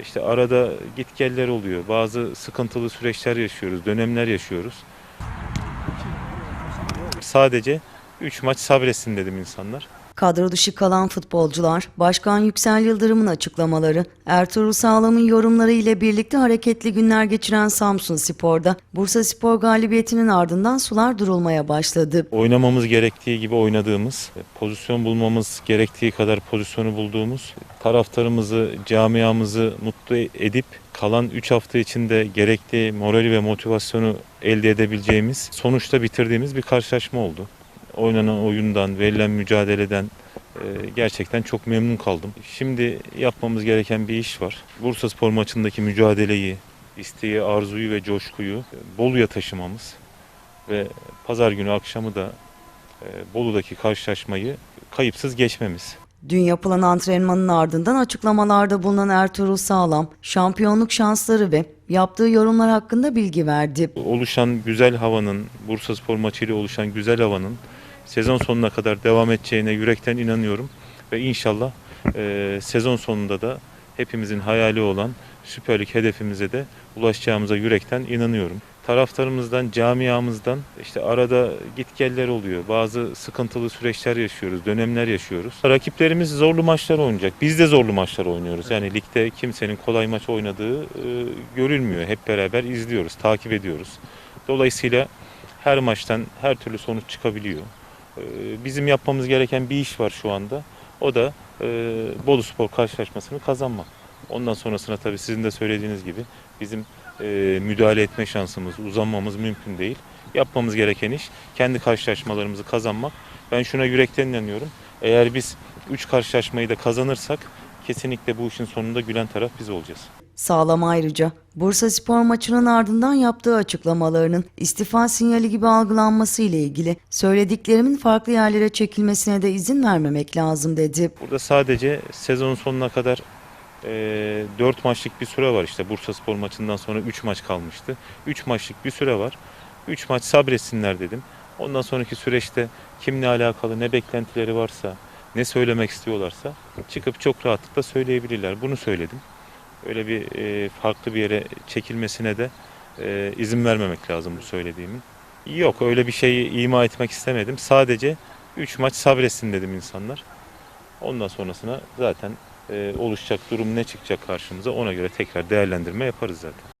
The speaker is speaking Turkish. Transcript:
İşte arada git geller oluyor. Bazı sıkıntılı süreçler yaşıyoruz, dönemler yaşıyoruz. Sadece 3 maç sabretsin dedim insanlar. Kadro dışı kalan futbolcular, Başkan Yüksel Yıldırım'ın açıklamaları, Ertuğrul Sağlam'ın yorumları ile birlikte hareketli günler geçiren Samsun Spor'da Bursa Spor galibiyetinin ardından sular durulmaya başladı. Oynamamız gerektiği gibi oynadığımız, pozisyon bulmamız gerektiği kadar pozisyonu bulduğumuz, taraftarımızı, camiamızı mutlu edip kalan 3 hafta içinde gerekli morali ve motivasyonu elde edebileceğimiz, sonuçta bitirdiğimiz bir karşılaşma oldu. Oynanan oyundan, verilen mücadeleden e, gerçekten çok memnun kaldım. Şimdi yapmamız gereken bir iş var. Bursa Spor maçındaki mücadeleyi, isteği, arzuyu ve coşkuyu Bolu'ya taşımamız ve pazar günü akşamı da e, Bolu'daki karşılaşmayı kayıpsız geçmemiz. Dün yapılan antrenmanın ardından açıklamalarda bulunan Ertuğrul Sağlam, şampiyonluk şansları ve yaptığı yorumlar hakkında bilgi verdi. Oluşan güzel havanın, Bursa Spor maçıyla oluşan güzel havanın sezon sonuna kadar devam edeceğine yürekten inanıyorum. Ve inşallah e, sezon sonunda da hepimizin hayali olan Süper Lig hedefimize de ulaşacağımıza yürekten inanıyorum. Taraftarımızdan, camiamızdan işte arada git geller oluyor. Bazı sıkıntılı süreçler yaşıyoruz, dönemler yaşıyoruz. Rakiplerimiz zorlu maçlar oynayacak. Biz de zorlu maçlar oynuyoruz. Yani ligde kimsenin kolay maç oynadığı e, görülmüyor. Hep beraber izliyoruz, takip ediyoruz. Dolayısıyla her maçtan her türlü sonuç çıkabiliyor. E, bizim yapmamız gereken bir iş var şu anda. O da e, Bolu Spor karşılaşmasını kazanmak. Ondan sonrasına tabii sizin de söylediğiniz gibi bizim e, müdahale etme şansımız, uzanmamız mümkün değil. Yapmamız gereken iş kendi karşılaşmalarımızı kazanmak. Ben şuna yürekten inanıyorum. Eğer biz 3 karşılaşmayı da kazanırsak kesinlikle bu işin sonunda gülen taraf biz olacağız. Sağlam ayrıca Bursa Spor maçının ardından yaptığı açıklamalarının istifa sinyali gibi algılanması ile ilgili söylediklerimin farklı yerlere çekilmesine de izin vermemek lazım dedi. Burada sadece sezon sonuna kadar e, 4 maçlık bir süre var işte Bursa Spor maçından sonra 3 maç kalmıştı. 3 maçlık bir süre var. 3 maç sabretsinler dedim. Ondan sonraki süreçte kimle alakalı ne beklentileri varsa, ne söylemek istiyorlarsa çıkıp çok rahatlıkla söyleyebilirler. Bunu söyledim. Öyle bir e, farklı bir yere çekilmesine de e, izin vermemek lazım bu söylediğimin. Yok öyle bir şeyi ima etmek istemedim. Sadece 3 maç sabretsin dedim insanlar. Ondan sonrasına zaten e, oluşacak durum ne çıkacak karşımıza ona göre tekrar değerlendirme yaparız zaten.